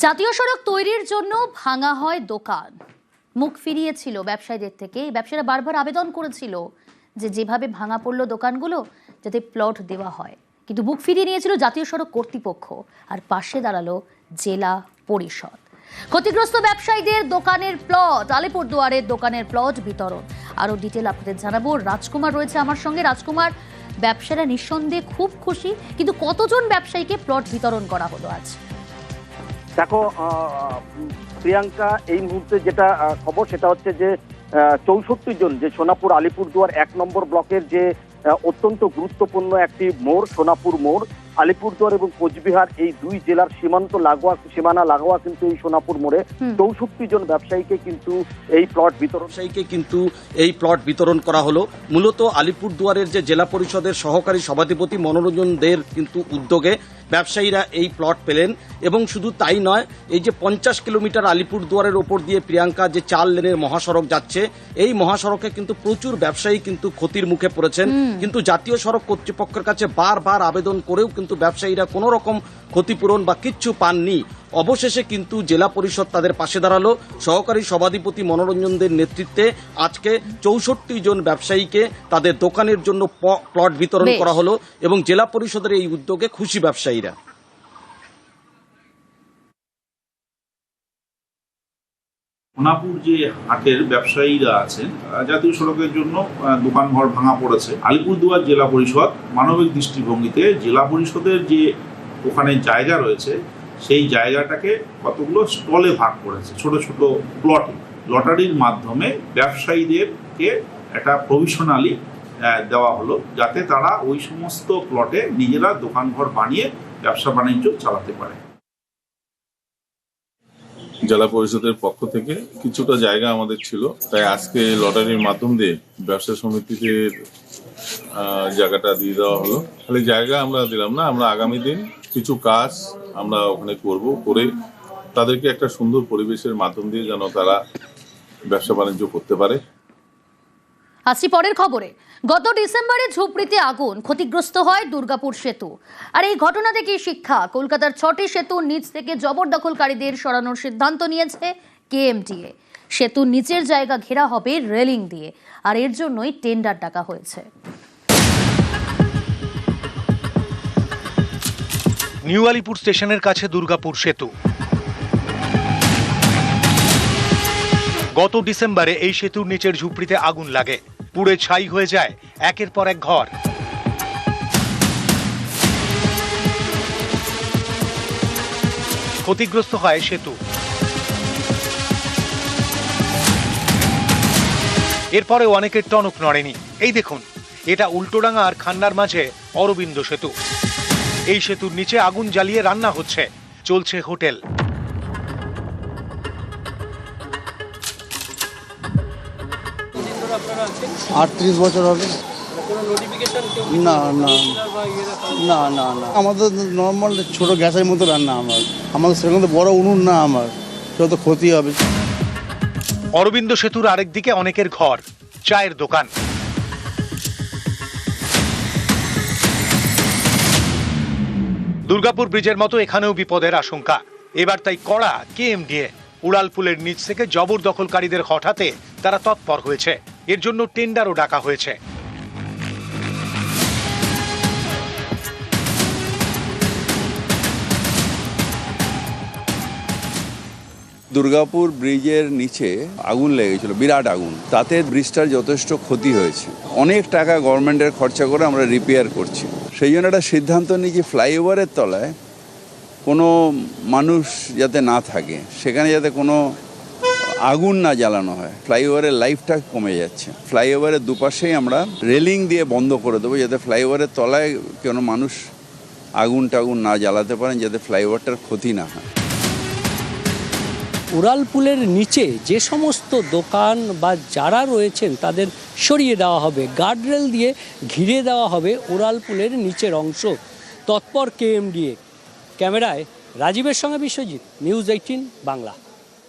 জাতীয় সড়ক তৈরির জন্য ভাঙা হয় দোকান। মুখ ফিরিয়েছিল ব্যবসায়ীদের থেকে। ব্যবসায়ীরা বারবার আবেদন করেছিল যে যেভাবে ভাঙা পড়ল দোকানগুলো, যাতে প্লট দেওয়া হয়। কিন্তু মুখ ফিরিয়ে নিয়েছিল জাতীয় সড়ক কর্তৃপক্ষ আর পাশে দাঁড়াল জেলা পরিষদ। ক্ষতিগ্রস্ত ব্যবসায়ীদের দোকানের প্লট আলিপুরদুয়ারের দোকানের প্লট বিতরণ। আরও ডিটেল আপনাদের জানাব। রাজকুমার রয়েছে আমার সঙ্গে। রাজকুমার, ব্যবসায়ীরা নিঃসন্দেহে খুব খুশি, কিন্তু কতজন ব্যবসায়ীকে প্লট বিতরণ করা হলো আজ? দেখো প্রিয়াঙ্কা এই মুহূর্তে যেটা খবর সেটা হচ্ছে যে চৌষট্টি জন যে সোনাপুর আলিপুরদুয়ার এক নম্বর ব্লকের যে অত্যন্ত গুরুত্বপূর্ণ একটি মোড় সোনাপুর মোড় আলিপুরদুয়ার এবং কোচবিহার এই দুই জেলার সীমান্ত লাগোয়া সীমানা লাগোয়া কিন্তু এই সোনাপুর মোড়ে। চৌষট্টি জন ব্যবসায়ীকে কিন্তু এই প্লট বিতরণ ব্যবসায়ীকে কিন্তু এই প্লট বিতরণ করা হলো। মূলত আলিপুরদুয়ারের যে জেলা পরিষদের সহকারী সভাধিপতি মনোরঞ্জন দের কিন্তু উদ্যোগে ব্যবসায়ীরা এই প্লট পেলেন এবং শুধু তাই নয় এই যে পঞ্চাশ কিলোমিটার আলিপুরদুয়ারের ওপর দিয়ে প্রিয়াঙ্কা যে চার লেনের মহাসড়ক যাচ্ছে এই মহাসড়কে কিন্তু প্রচুর ব্যবসায়ী কিন্তু ক্ষতির মুখে পড়েছেন। কিন্তু জাতীয় সড়ক কর্তৃপক্ষের কাছে বারবার আবেদন করেও কিন্তু ব্যবসায়ীরা কোনো রকম ক্ষতিপূরণ বা কিচ্ছু পাননি। অবশেষে কিন্তু জেলা পরিষদ তাদের পাশে দাঁড়াল। সহকারী সভাধিপতি মনোরঞ্জনদের নেতৃত্বে আজকে চৌষট্টি জন ব্যবসায়ীকে তাদের দোকানের জন্য প- প্লট বিতরণ করা হলো এবং জেলা পরিষদের এই উদ্যোগে খুশি ব্যবসায়ীরা। সোনাপুর যে হাটের ব্যবসায়ীরা আছেন জাতীয় সড়কের জন্য আহ, দোকানঘর ভাঙা পড়েছে। আলিপুরদুয়ার জেলা পরিষদ মানবিক দৃষ্টিভঙ্গিতে জেলা পরিষদের যে ওখানে জায়গা রয়েছে সেই জায়গাটাকে কতগুলো স্টলে ভাগ করেছে, ছোট ছোট প্লটে লটারির মাধ্যমে ব্যবসায়ীদেরকে একটা প্রভিশনালি দেওয়া হলো, যাতে তারা ওই সমস্ত প্লটে নিজেরা দোকানঘর বানিয়ে ব্যবসা বাণিজ্য চালাতে পারে। জেলা পরিষদের পক্ষ থেকে কিছুটা জায়গা আমাদের ছিল, তাই আজকে লটারির মাধ্যম দিয়ে ব্যবসা সমিতিদের জায়গাটা দিয়ে দেওয়া হলো। খালি জায়গা আমরা দিলাম না, আমরা আগামী দিন কিছু কাজ আমরা ওখানে করব, করে তাদেরকে একটা সুন্দর পরিবেশের মাধ্যম দিয়ে যেন তারা ব্যবসা বাণিজ্য করতে পারে। আসছি পরের খবরে। গত ডিসেম্বরে ঝুপড়িতে আগুন, ক্ষতিগ্রস্ত হয় দুর্গাপুর সেতু। আর এই ঘটনা থেকে শিক্ষা, কলকাতার ছটি সেতু নিচ থেকে জবরদখলকারীদের সরানোর সিদ্ধান্ত নিয়েছে কেএমটিএ। সেতুর নিচের জায়গা ঘেরা হবে রেলিং দিয়ে, আর এর জন্যই টেন্ডার ডাকা হয়েছে। নিউ আলিপুর স্টেশনের কাছে দুর্গাপুর সেতু। গত ডিসেম্বরে এই সেতুর নিচের ঝুপড়িতে আগুন লাগে। পুড়ে ছাই হয়ে যায় একের পর এক ঘর। ক্ষতিগ্রস্ত হয় সেতু। এরপরে অনেকের টনক নড়েনি। এই দেখুন, এটা উল্টোডাঙ্গা আর খান্নার মাঝে অরবিন্দ সেতু। এই সেতুর নিচে আগুন জ্বালিয়ে রান্না হচ্ছে। চলছে হোটেল। আটত্রিশ বছর হবে। না না না না না। আমাদের নর্মাল ছোট গ্যাসের মতো রান্না আমার। আমাদের সেরকম তো বড় উনুন না আমার। সেটা তো ক্ষতি হবে। অরবিন্দ সেতুর আরেকদিকে অনেকের ঘর চায়ের দোকান। দুর্গাপুর ব্রিজের মতো এখানেও বিপদের আশঙ্কা। এবার তাই কড়া, কেএমডিএ, উড়ালপুলের নিচ থেকে জবরদখলকারীদের হঠাতে তারা তৎপর হয়েছে। এর জন্য টেন্ডারও ডাকা হয়েছে। দুর্গাপুর ব্রিজের নিচে আগুন লেগেছিল, বিরাট আগুন। তাতে ব্রিজটার যথেষ্ট ক্ষতি হয়েছে। অনেক টাকা গভর্নমেন্টের খরচা করে আমরা রিপেয়ার করছি। সেই জন্য একটা সিদ্ধান্ত নিই যে ফ্লাইওভারের তলায় কোনো মানুষ যাতে না থাকে, সেখানে যাতে কোনো আগুন না জ্বালানো হয়। ফ্লাইওভারের লাইফটা কমে যাচ্ছে। ফ্লাইওভারের দুপাশেই আমরা রেলিং দিয়ে বন্ধ করে দেবো, যাতে ফ্লাইওভারের তলায় কোনো মানুষ আগুন টাগুন না জ্বালাতে পারেন, যাতে ফ্লাইওভারটার ক্ষতি না হয়। উড়ালপুলের নিচে যে সমস্ত দোকান বা যারা রয়েছেন তাদের সরিয়ে দেওয়া হবে। গার্ডরেল দিয়ে ঘিরে দেওয়া হবে উড়ালপুলের নিচের অংশ। তৎপর কেএমডিএ ক্যামেরায় রাজীবের সঙ্গে বিশ্বজিৎ নিউজ এইটিন বাংলা।